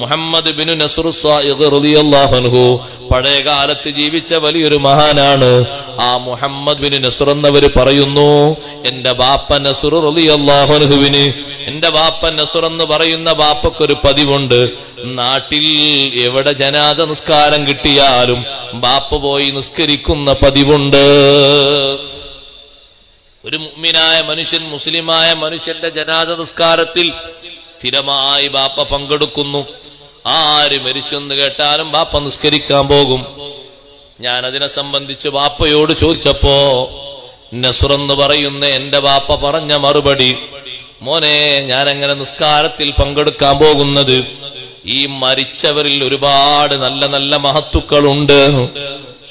മുഹമ്മദ് ബിനു നസുറു സ്വായിഖ് റളിയല്ലാഹു അൻഹു പഴയ കാലത്ത് ജീവിച്ച വലിയൊരു മഹാനാണ്. ആ മുഹമ്മദ് ബിൻ നസുർ എന്നവര് പറയുന്നു എന്റെ ബാപ്പ നസുർ അള്ളാഹുവിന് എന്റെ ബാപ്പ നസുർ എന്ന് പറയുന്ന ബാപ്പക്കൊരു പതിവുണ്ട്. നാട്ടിൽ എവിടെ ജനാജ നിസ്കാരം കിട്ടിയാലും ബാപ്പ പോയി നിസ്കരിക്കുന്ന പതിവുണ്ട്. ഒരു മുഅ്മിനായ മനുഷ്യൻ മുസ്ലിമായ മനുഷ്യന്റെ ജനാജ നിസ്കാരത്തിൽ സ്ഥിരമായി ബാപ്പ പങ്കെടുക്കുന്നു. ആര് മരിച്ചെന്ന് കേട്ടാലും ബാപ്പ നിസ്കരിക്കാൻ പോകും. ഞാൻ അതിനെ സംബന്ധിച്ച് ബാപ്പയോട് ചോദിച്ചപ്പോ നസുർ എന്ന് പറയുന്ന എന്റെ ബാപ്പ പറഞ്ഞ മറുപടി. മോനെ ഞാൻ എങ്ങനെ നിസ്കാരത്തിൽ പങ്കെടുക്കാൻ പോകുന്നത്? ഈ മരിച്ചവരിൽ ഒരുപാട് നല്ല നല്ല മഹത്തുക്കളുണ്ട്.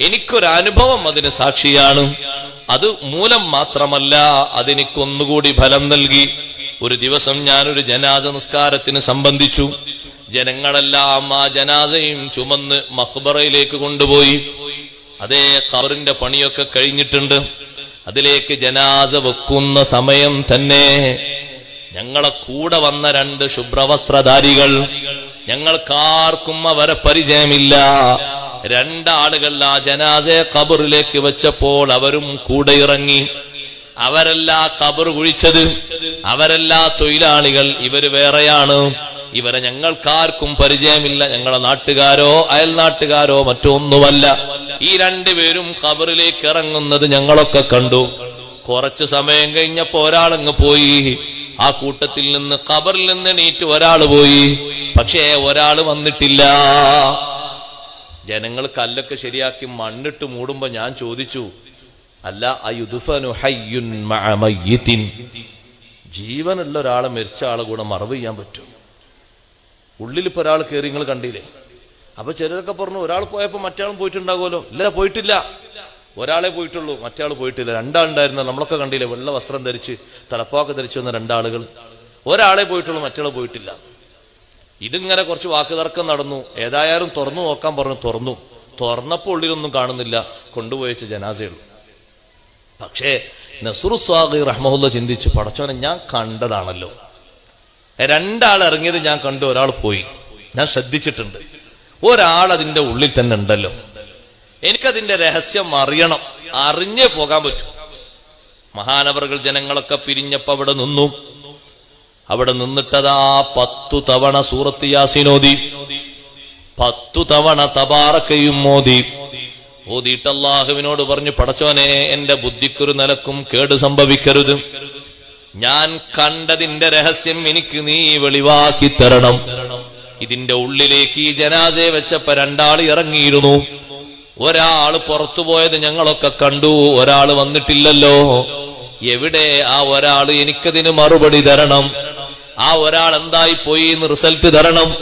എനിക്കൊരു അനുഭവം അതിന് സാക്ഷിയാണ്. അത് മൂലം മാത്രമല്ല അതെനിക്കൊന്നുകൂടി ഫലം നൽകി. ഒരു ദിവസം ഞാനൊരു ജനാസ നിസ്കാരത്തിന് സംബന്ധിച്ചു. ജനങ്ങളെല്ലാം ആ ജനാസയും ചുമന്ന് മഹ്ബറയിലേക്ക് കൊണ്ടുപോയി. അതേ കവറിന്റെ പണിയൊക്കെ കഴിഞ്ഞിട്ടുണ്ട്. അതിലേക്ക് ജനാസ വെക്കുന്ന സമയം തന്നെ ഞങ്ങളെ കൂടെ വന്ന രണ്ട് ശുഭ്രവസ്ത്രധാരികൾ. ഞങ്ങൾക്കാർക്കും അവരെ പരിചയമില്ല. രണ്ടാളുകൾ ആ ജനാസയെ കബറിലേക്ക് വെച്ചപ്പോൾ അവരും കൂടെ ഇറങ്ങി. അവരല്ല കബർ കുഴിച്ചത് അവരല്ല തൊഴിലാളികൾ ഇവർ വേറെയാണ്. ഇവരെ ഞങ്ങൾക്കാർക്കും പരിചയമില്ല ഞങ്ങളെ നാട്ടുകാരോ അയൽനാട്ടുകാരോ മറ്റൊന്നുമല്ല. ഈ രണ്ടുപേരും കബറിലേക്ക് ഇറങ്ങുന്നത് ഞങ്ങളൊക്കെ കണ്ടു. കുറച്ചു സമയം കഴിഞ്ഞപ്പോ ഒരാളങ്ങ് പോയി. ആ കൂട്ടത്തിൽ നിന്ന് കബറിൽ നിന്ന് എണീറ്റ് ഒരാൾ പോയി. പക്ഷേ ഒരാൾ വന്നിട്ടില്ല. ജനങ്ങൾ കല്ലൊക്കെ ശരിയാക്കി മണ്ണിട്ട് മൂടുമ്പോ ഞാൻ ചോദിച്ചു അല്ല ജീവനുള്ള ഒരാളെ മരിച്ച ആളെ കൂടെ മറവ് ചെയ്യാൻ പറ്റും. ഉള്ളിൽ ഇപ്പൊ ഒരാൾ കയറി നിങ്ങൾ കണ്ടില്ലേ? അപ്പൊ ചിലരൊക്കെ പറഞ്ഞു ഒരാൾ പോയപ്പോ മറ്റാളും പോയിട്ടുണ്ടാകുമല്ലോ. ഇല്ല പോയിട്ടില്ല. ഒരാളെ പോയിട്ടുള്ളൂ മറ്റാൾ പോയിട്ടില്ല. രണ്ടാളുണ്ടായിരുന്ന നമ്മളൊക്കെ കണ്ടില്ലേ വെള്ള വസ്ത്രം ധരിച്ച് തലപ്പാക്ക് ധരിച്ചു വന്ന രണ്ടാളുകൾ. ഒരാളെ പോയിട്ടുള്ളൂ മറ്റാൾ പോയിട്ടില്ല. ഇതിങ്ങനെ കുറച്ച് വാക്ക് തർക്കം നടന്നു. ഏതായാലും തുറന്നു നോക്കാൻ പറഞ്ഞു തുറന്നു. തുറന്നപ്പോൾ ഉള്ളിലൊന്നും കാണുന്നില്ല. കൊണ്ടുപോയച്ച ജനാസയുള്ളൂ പക്ഷേ നസുറു സ്വാഗി റഹ്മുല്ല ചിന്തിച്ചു പടച്ചോനെ ഞാൻ കണ്ടതാണല്ലോ. രണ്ടാൾ ഇറങ്ങിയത് ഞാൻ കണ്ടു ഒരാൾ പോയി. ഞാൻ ശ്രദ്ധിച്ചിട്ടുണ്ട്. ഒരാൾ അതിന്റെ ഉള്ളിൽ തന്നെ ഉണ്ടല്ലോ. എനിക്കതിന്റെ രഹസ്യം അറിയണം. അറിഞ്ഞേ പോകാൻ പറ്റും. മഹാനവറുകൾ ജനങ്ങളൊക്കെ പിരിഞ്ഞപ്പോൾ അവിടെ നിന്നു. അവിടെ നിന്നിട്ടതാ പത്തു തവണ സൂറത്ത് യാസിനോദി പത്തു തവണ തബാറക്കയും മോദി ഓതിയിട്ട് അള്ളാഹുവിനോട് പറഞ്ഞു പടച്ചോനെ എന്റെ ബുദ്ധിക്കൊരു നിലക്കും കേട് സംഭവിക്കരുത്. ഞാൻ കണ്ടതിന്റെ രഹസ്യം എനിക്ക് നീ വെളിവാക്കി തരണം. ഇതിന്റെ ഉള്ളിലേക്ക് ഈ ജനാസയെ വെച്ചപ്പോ രണ്ടാൾ ഇറങ്ങിയിരുന്നു. ഒരാൾ പുറത്തു പോയത് ഞങ്ങളൊക്കെ കണ്ടു ഒരാൾ വന്നിട്ടില്ലല്ലോ. എവിടെ ആ ഒരാൾ എനിക്കതിന് മറുപടി തരണം. ആ ഒരാൾ എന്തായി പോയി എന്ന് റിസൾട്ട് തരണം.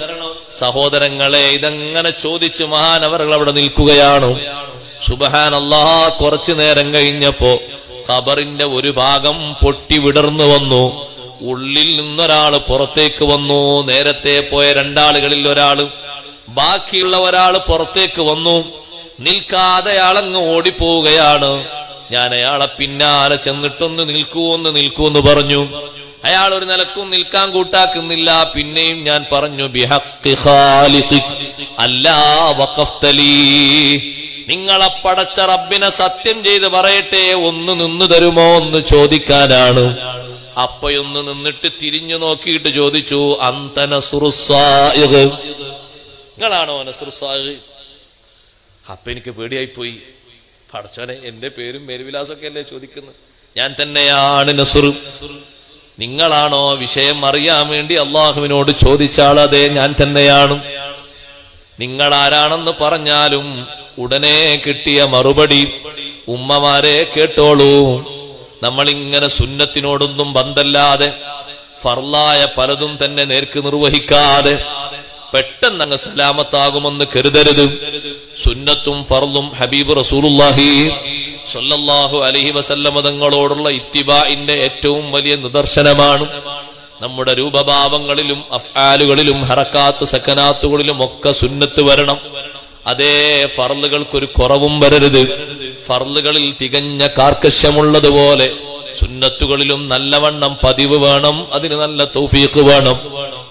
സഹോദരങ്ങളെ ഇതെങ്ങനെ ചോദിച്ചു മഹാനവറുകൾ അവിടെ നിൽക്കുകയാണ്. അള്ളാഹ കുറച്ചു നേരം കഴിഞ്ഞപ്പോ ഖബറിന്റെ ഒരു ഭാഗം പൊട്ടി വിടർന്നു വന്നു. ഉള്ളിൽ നിന്നൊരാൾ പുറത്തേക്ക് വന്നു. നേരത്തെ പോയ രണ്ടാളുകളിൽ ഒരാൾ ബാക്കിയുള്ള ഒരാൾ പുറത്തേക്ക് വന്നു. നിൽക്കാതെ അയാളങ്ങ് ഓടിപ്പോവുകയാണ്. ഞാൻ അയാളെ പിന്നാലെ ചെന്നിട്ടൊന്ന് നിൽക്കൂന്ന് നിൽക്കൂന്ന് പറഞ്ഞു. അയാൾ ഒരു നിലക്കും നിൽക്കാൻ കൂട്ടാക്കുന്നില്ല. പിന്നെയും ഞാൻ പറഞ്ഞു ഖാലിഖിക് അല്ലാ വഖഫ്തലീ നിങ്ങളെ പടച്ച റബ്ബിനെ സത്യം ചെയ്ത് പറയട്ടെ ഒന്ന് നിന്നു തരുമോ എന്ന് ചോദിക്കാനാണ്. അപ്പയൊന്ന് നിന്നിട്ട് തിരിഞ്ഞു നോക്കിയിട്ട് ചോദിച്ചു അന്തന നിങ്ങളാണോ നസുറുസാഹ് അപ്പൊ എനിക്ക് പേടിയായി പോയി പടച്ചോനെ എന്റെ പേരും മേരുവിലാസൊക്കെ അല്ലേ ചോദിക്കുന്നത് ഞാൻ തന്നെയാണ് നസുർ. നിങ്ങളാണോ വിഷയം അറിയാൻ വേണ്ടി അള്ളാഹുവിനോട് ചോദിച്ചാൽ അതെ ഞാൻ തന്നെയാണ്. നിങ്ങൾ ആരാണെന്ന് പറഞ്ഞാലും ഉടനെ കിട്ടിയ മറുപടി ഉമ്മമാരെ കേട്ടോളൂ. നമ്മളിങ്ങനെ സുന്നത്തിനോടൊന്നും ബന്ധല്ലാതെ ഫർലായ പലതും തന്നെ നേർക്ക് നിർവഹിക്കാതെ പെട്ടെന്ന് അങ്ങ് സലാമത്താകുമെന്ന് കരുതരുത്. സുന്നത്തും ഫർലും ഹബീബ് റസൂലുള്ളാഹി സൊല്ലാഹു അലഹി വസല്ലമ തങ്ങളോടുള്ള ഇത്തിബാഇന്റെ ഏറ്റവും വലിയ നിദർശനമാണ്. നമ്മുടെ രൂപഭാവങ്ങളിലും അഫ്ആലുകളിലും ഹറക്കാത്ത് സക്കനാത്തുകളിലും ഒക്കെ സുന്നത്ത് വരണം. അതേ ഫർലുകൾക്കൊരു കുറവും വരരുത്. ഫർലുകളിൽ തികഞ്ഞ കാർക്കശ്യമുള്ളതുപോലെ സുന്നത്തുകളിലും നല്ലവണ്ണം പതിവ് വേണം. അതിന് നല്ല തൗഫീഖ് വേണം.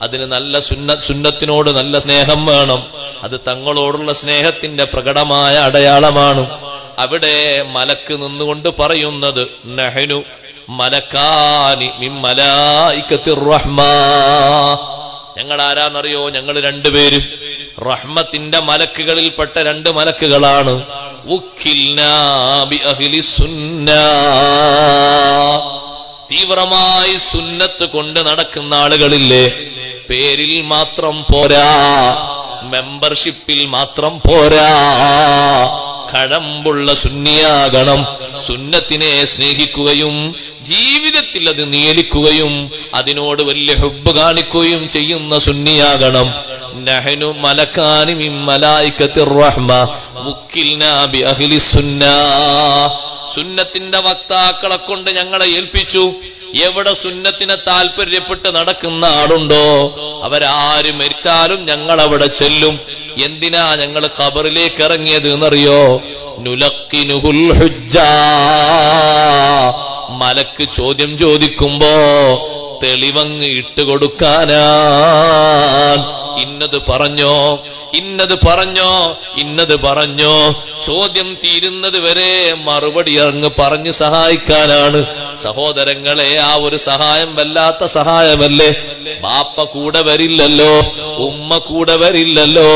അതിന് നല്ല സുന്ന സുന്നത്തിനോട് നല്ല സ്നേഹം വേണം. അത് തങ്ങളോടുള്ള സ്നേഹത്തിന്റെ പ്രകടമായ അടയാളമാണ്. അവിടെ മലക്ക് നിന്നുകൊണ്ട് പറയുന്നത് നെഹനു മലക്കാനി ഞങ്ങൾ ആരാന്നറിയോ? ഞങ്ങൾ രണ്ടുപേരും. റഹ്മത്തിന്റെ മലക്കുകളിൽപ്പെട്ട രണ്ട് മലക്കുകളാണ്. തീവ്രമായി സുന്നത്ത് കൊണ്ട് നടക്കുന്ന ആളുകളില്ലേ? പേരിൽ മാത്രം പോരാ മെമ്പർഷിപ്പിൽ മാത്രം പോരാ. കഴമ്പുള്ള സുന്നിയാകണം. സുന്നത്തിനെ സ്നേഹിക്കുകയും ജീവിതത്തിൽ അത് നിയലിക്കുകയും അതിനോട് വലിയ ഹുബ് കാണിക്കുകയും ചെയ്യുന്ന സുന്നിയാകണം. നഹനു മലക്കാനി സുന്നത്തിന്റെ വക്താക്കളെ കൊണ്ട് ഞങ്ങളെ ഏൽപ്പിച്ചു. എവിടെ സുന്നത്തിനെ താല്പര്യപ്പെട്ട് നടക്കുന്ന ആളുണ്ടോ? അവരാര് മരിച്ചാലും ഞങ്ങൾ അവിടെ ചെല്ലും. എന്തിനാ ഞങ്ങൾ ഖബറിലേക്ക് ഇറങ്ങിയത് എന്നറിയോ? നുലക്കിനുഹുൽ ഹുജ്ജ. മലക്ക് ചോദ്യം ചോദിക്കുമ്പോ തെളിവങ്ങ് ഇട്ടുകൊടുക്കാനാ ഇന്നത് പറഞ്ഞോ? ഇന്നത് പറഞ്ഞോ? ഇന്നത് പറഞ്ഞോ? ചോദ്യം തീരുന്നത് വരെ മറുപടി അങ്ങ് പറഞ്ഞ് സഹായിക്കാനാണ്. സഹോദരങ്ങളെ ആ ഒരു സഹായം വല്ലാത്ത സഹായമല്ലേ? ബാപ്പ കൂടെ വരില്ലല്ലോ ഉമ്മ കൂടെ വരില്ലല്ലോ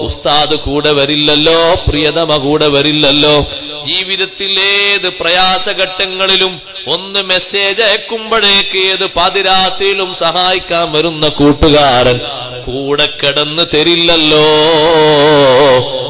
ഉസ്താദ് കൂടെ വരില്ലല്ലോ പ്രിയതമ കൂടെ വരില്ലല്ലോ. ജീവിതത്തിൽ ഏത് പ്രയാസഘട്ടങ്ങളിലും ഒന്ന് മെസ്സേജ് അയക്കുമ്പോഴേക്ക് ഏത് പാതിരാത്രിയിലും സഹായിക്കാൻ വരുന്ന കൂട്ടുകാരൻ കൂടെ കിടന്ന് തരില്ലല്ലോ.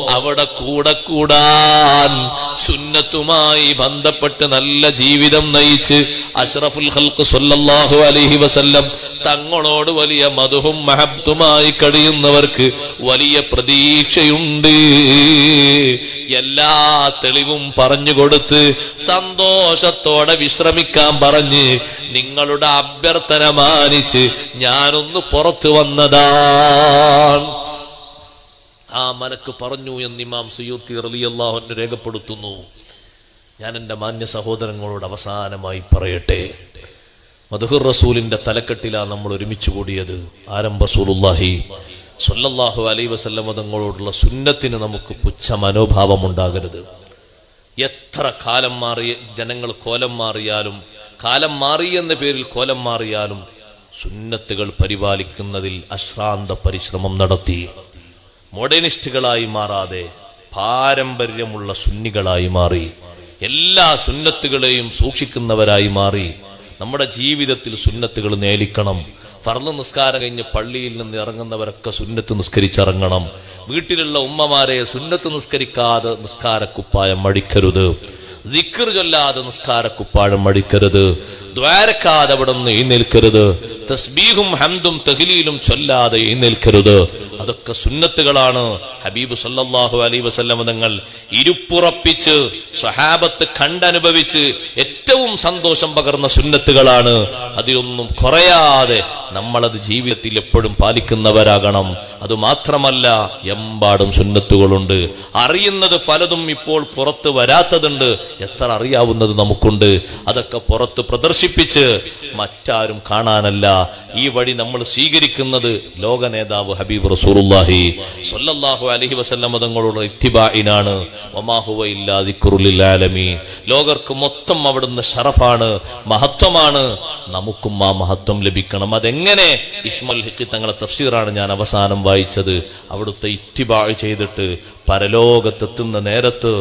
അവിടെ കൂടെ കൂടാൻ സുന്നത്തുമായി ബന്ധപ്പെട്ട് നല്ല ജീവിതം നയിച്ച് അഷ്റഫുൽ ഹൽക്ക് സല്ലല്ലാഹു അലഹി വസല്ലം തങ്ങളോട് വലിയ മധുവും മഹബ്തുമായി കഴിയുന്നവർക്ക് വലിയ പ്രതീക്ഷയുണ്ട്. എല്ലാ തെളിവും പറഞ്ഞു കൊടുത്ത് സന്തോഷത്തോടെ വിശ്രമിക്കാൻ പറഞ്ഞ് നിങ്ങളുടെ അഭ്യർത്ഥന മാനിച്ച് ഞാനൊന്ന് പുറത്തു വന്നതാണ് ആ മലക്ക് പറഞ്ഞു എന്ന് ഇമാം സുയൂത്തി റളിയല്ലാഹു രേഖപ്പെടുത്തുന്നു. ഞാൻ എന്റെ മാന്യ സഹോദരങ്ങളോട് അവസാനമായി പറയട്ടെ. മധുഹുർ റസൂലിന്റെ തലക്കെട്ടിലാണ് നമ്മൾ ഒരുമിച്ച് കൂടിയത്. ആരം റസൂലുള്ളാഹി സ്വല്ലല്ലാഹു അലൈ വസല്ലം തങ്ങളോടുള്ള സുന്നത്തിന് നമുക്ക് പുച്ഛ മനോഭാവം ഉണ്ടാകരുത്. എത്ര കാലം മാറിയ ജനങ്ങൾ കോലം മാറിയാലും കാലം മാറി എന്ന പേരിൽ കോലം മാറിയാലും സുന്നത്തുകൾ പരിപാലിക്കുന്നതിൽ അശ്രാന്ത പരിശ്രമം നടത്തി. മോഡേണിസ്റ്റുകളായി മാറാതെ പാരമ്പര്യമുള്ള സുന്നികളായി മാറി എല്ലാ സുന്നത്തുകളെയും സൂക്ഷിക്കുന്നവരായി മാറി നമ്മുടെ ജീവിതത്തിൽ സുന്നത്തുകൾ നേലിക്കണം ഫർൾ നിസ്കാരം കഴിഞ്ഞ് പള്ളിയിൽ നിന്ന് ഇറങ്ങുന്നവരൊക്കെ സുന്നത്ത് നിസ്കരിച്ചിറങ്ങണം. വീട്ടിലുള്ള ഉമ്മമാരെ സുന്നത്ത് നിസ്കരിക്കാതെ നിസ്കാരക്കുപ്പായം മടിക്കരുത്. ദിക്കർ ചൊല്ലാതെ നിസ്കാരക്കുപ്പാഴം മടിക്കരുത്. ദ്വാരക്കാതെ അവിടെ നിന്ന് എഴുന്നേൽക്കരുത്. തസ്ബീഹും ഹംദും തഹ്ലീലും ചൊല്ലാതെ എഴുന്നേൽക്കരുത്. അതൊക്കെ സുന്നത്തുകളാണ്. ഹബീബ് സല്ലാഹു അലൈഹി വസല്ലം തങ്ങൾ ഇരുപ്പുറപ്പിച്ച് സ്വഹാബത്ത് കണ്ടനുഭവിച്ച് ഏറ്റവും സന്തോഷം പകർന്ന സുന്നത്തുകളാണ്. അതിലൊന്നും കുറയാതെ നമ്മളത് ജീവിതത്തിൽ എപ്പോഴും പാലിക്കുന്നവരാകണം. അത് മാത്രമല്ല എമ്പാടും സുന്നത്തുകളുണ്ട്. അറിയുന്നത് പലതും ഇപ്പോൾ പുറത്ത് വരാത്തതുണ്ട്. എത്ര അറിയാവുന്നത് നമുക്കുണ്ട്. അതൊക്കെ പുറത്ത് പ്രദർശിപ്പിച്ച് മറ്റാരും കാണാനല്ല. ഈ വഴി നമ്മൾ സ്വീകരിക്കുന്നത് ലോക നേതാവ് ഹബീബ് റസൂലുള്ളാഹി സല്ലല്ലാഹു അലൈഹി വസല്ലം തങ്ങളുടെ ഇത്തിബായിനാണ് വമാഹുവ ഇല്ലാ ദിക്റുലിൽ ആലമീൻ. ലോകർക്ക് മൊത്തം അവിടുന്ന് ഷറഫാണ് മഹത്വമാണ്. നമുക്കും ആ മഹത്വം ലഭിക്കണം. അതെങ്ങനെ? ഇസ്മൽ ഹിക്കി തങ്ങളെ തഫ്സീറാണ് ഞാൻ അവസാനം വായിച്ചത്. അവിടുത്തെ ഇത്തിബാ ചെയ്തിട്ട് പരലോകത്തെത്തുന്ന നേരത്ത്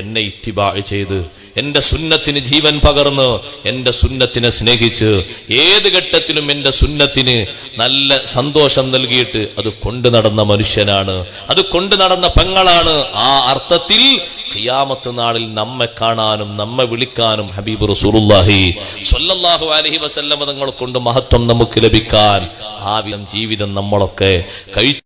എന്നെ ഇത്തിബാ ചെയ്ത് എന്റെ സുന്നത്തിന് ജീവൻ പകർന്ന് എന്റെ സുന്നത്തിനെ സ്നേഹിച്ച് ഏത് ഘട്ടത്തിലും എന്റെ സുന്നത്തിന് നല്ല സന്തോഷം നൽകിയിട്ട് അത് കൊണ്ടു നടന്ന മനുഷ്യനാണ്. അത് കൊണ്ടു നടന്ന പെങ്ങളാണ്. ആ അർത്ഥത്തിൽ ഖിയാമത്ത് നാളിൽ നമ്മെ കാണാനും നമ്മെ വിളിക്കാനും ഹബീബ് റസൂലുള്ളാഹി സ്വല്ലല്ലാഹു അലൈഹി വസല്ലമതങ്ങൾ കൊണ്ട് മഹത്വം നമുക്ക് ലഭിക്കാൻ ആ വിധം ജീവിതം നമ്മളൊക്കെ കഴിച്ചു